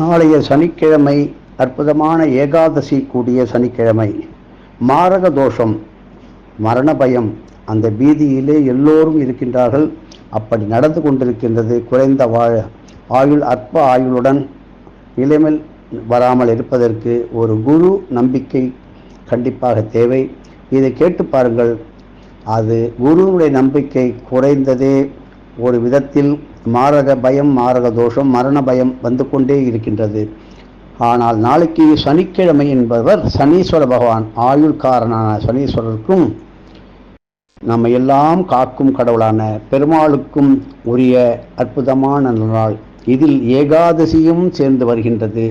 நாளைய சனிக்கிழமை அற்புதமான ஏகாதசி கூடிய சனிக்கிழமை. மாரக தோஷம் மரண பயம் அந்த பீதியிலே எல்லோரும் இருக்கின்றார்கள். அப்படி நடந்து கொண்டிருக்கின்றது குறைந்த வாழ ஆயுள் அற்ப ஆயுளுடன் நிலைமையில் வராமல் இருப்பதற்கு ஒரு குரு நம்பிக்கை கண்டிப்பாக தேவை. இதை கேட்டு பாருங்கள். அது குருவுடைய நம்பிக்கை குறைந்ததே ஒரு விதத்தில் மாரக பயம் மாரக தோஷம் மரண பயம் வந்து கொண்டே இருக்கின்றது. ஆனால் நாளைக்கு சனிக்கிழமை என்பவர் சனீஸ்வர பகவான் ஆயுள்காரனான சனீஸ்வரருக்கும் நம்ம எல்லாம் காக்கும் கடவுளான பெருமாளுக்கும் உரிய அற்புதமான நாள் இதில் ஏகாதசியும் சேர்ந்து வருகின்றது.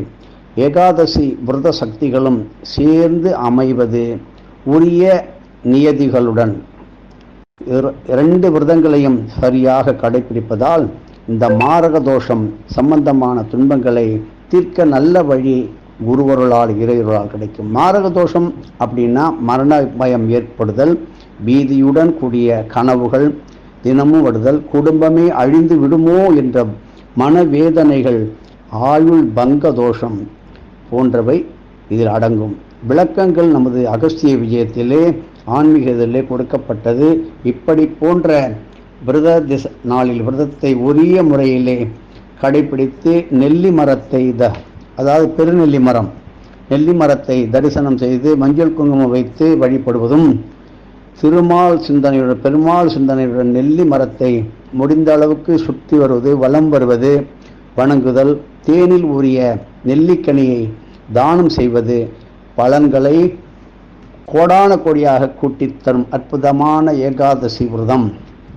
ஏகாதசி விரத சக்திகளும் சேர்ந்து அமைவது உரிய நியதிகளுடன் இரண்டு விரதங்களையும் சரியாக கடைபிடிப்பதால் இந்த மாரக தோஷம் சம்பந்தமான துன்பங்களை தீர்க்க நல்ல வழி குருவருளால் இறையருளால் கிடைக்கும். மாரக தோஷம் அப்படின்னா மரண பயம் ஏற்படுதல் பீதியுடன் கூடிய கனவுகள் தினமும் வருதல் குடும்பமே அழிந்து விடுமோ என்ற மனவேதனைகள் ஆயுள் பங்க தோஷம் போன்றவை இதில் அடங்கும். விளக்கங்கள் நமது அகஸ்திய விஜயத்திலே ஆன்மீகத்திலே கொடுக்கப்பட்டது. இப்படி போன்ற விரத திச நாளில் விரதத்தை உரிய முறையிலே கடைபிடித்து நெல்லி மரத்தை த அதாவது பெருநெல்லி மரம் நெல்லி மரத்தை தரிசனம் செய்து மஞ்சள் குங்குமம் வைத்து வழிபடுவதும் திருமால் சிந்தனையுடன் பெருமாள் சிந்தனையுடன் நெல்லி மரத்தை முடிந்த அளவுக்கு சுற்றி வருவது வலம் வருவது வணங்குதல் தேனில் உரிய நெல்லிக்கனியை தானம் செய்வது பலன்களை கோடான கோடியாக கூட்டித் தரும் அற்புதமான ஏகாதசி விரதம்.